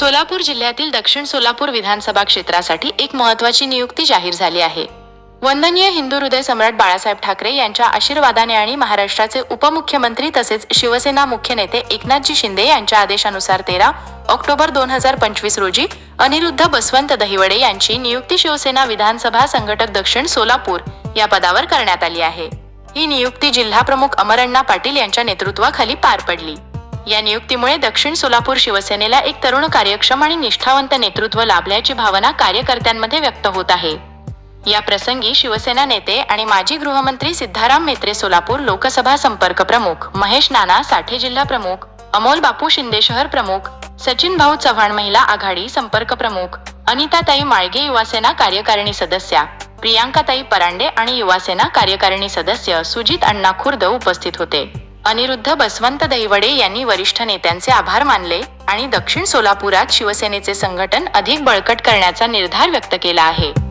सोलापूर जिल्ह्यातील दक्षिण सोलापूर विधानसभा क्षेत्रासाठी एक महत्वाची नियुक्ती जाहीर झाली आहे. वंदनीय हिंदू हृदय सम्राट बाळासाहेब ठाकरे यांच्या आशीर्वादाने आणि महाराष्ट्राचे उपमुख्यमंत्री तसेच शिवसेना मुख्य नेते एकनाथजी शिंदे यांच्या आदेशानुसार तेरा ऑक्टोबर दोन हजार पंचवीस रोजी अनिरुद्ध बसवंत दहिवडे यांची नियुक्ती शिवसेना विधानसभा संघटक दक्षिण सोलापूर या पदावर करण्यात आली आहे. ही नियुक्ती जिल्हा प्रमुख अमरण्णा पाटील यांच्या नेतृत्वाखाली पार पडली. या नियुक्तीमुळे दक्षिण सोलापूर शिवसेनेला एक तरुण कार्यक्षम आणि निष्ठावंत नेतृत्व लाभल्याची भावना कार्यकर्त्यांमध्ये व्यक्त होत आहे. या प्रसंगी शिवसेना नेते आणि माजी गृहमंत्री सिद्धाराम मेत्रे सोलापूर लोकसभा संपर्क प्रमुख महेश नाना साठे जिल्हा प्रमुख अमोल बापू शिंदे शहर प्रमुख सचिन भाऊ चव्हाण महिला आघाडी संपर्क प्रमुख अनिताताई माळगे युवासेना कार्यकारिणी सदस्या प्रियांकाताई परांडे आणि युवासेना कार्यकारिणी सदस्य सुजित अण्णा खुर्द उपस्थित होते. अनिरुद्ध बसवंत दहिवडे यांनी वरिष्ठ नेत्यांचे आभार मानले आणि दक्षिण सोलापुरात शिवसेनेचे संघटन अधिक बळकट करण्याचा निर्धार व्यक्त केला आहे.